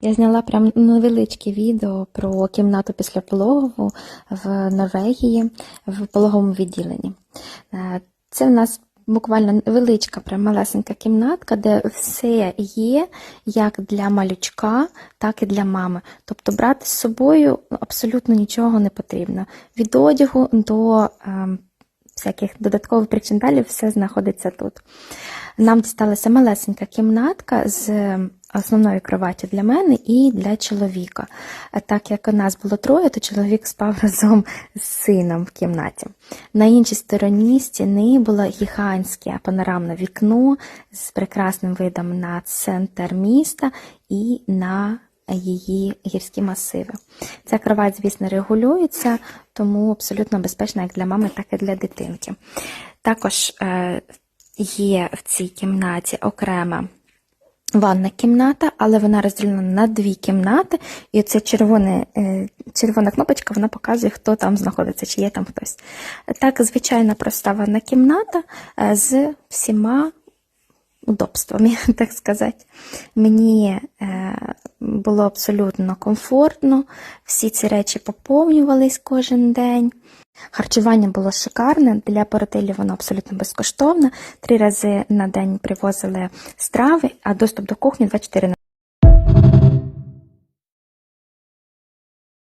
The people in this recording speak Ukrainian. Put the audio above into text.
Я зняла прям невеличке відео про кімнату після пологову в Норвегії в пологовому відділенні. Е, Це в нас буквально невеличка, прям малесенька кімнатка, де все є як для малючка, так і для мами. Тобто брати з собою абсолютно нічого не потрібно. Від одягу до ем, всяких додаткових причиндалів все знаходиться тут. Нам дісталася малесенька кімнатка з основною кроваттю для мене і для чоловіка. А Так як у нас було троє, то чоловік спав разом з сином в кімнаті. На іншій стороні стіни було гігантське панорамне вікно з прекрасним видом на центр міста і на її гірські масиви. Ця кровать, звісно, регулюється, тому абсолютно безпечна як для мами, так і для дитинки. Також е, є в цій кімнаті окрема ванна кімната, але вона розділена на дві кімнати, і оця червона, червона кнопочка вона показує, хто там знаходиться, чи є там хтось. Так, звичайна проста ванна кімната е, з всіма удобствами, так сказати. Мені е, було абсолютно комфортно, всі ці речі поповнювались кожен день. Харчування було шикарне, для поротелів воно абсолютно безкоштовне. Три рази на день привозили страви, а доступ до кухні 24 на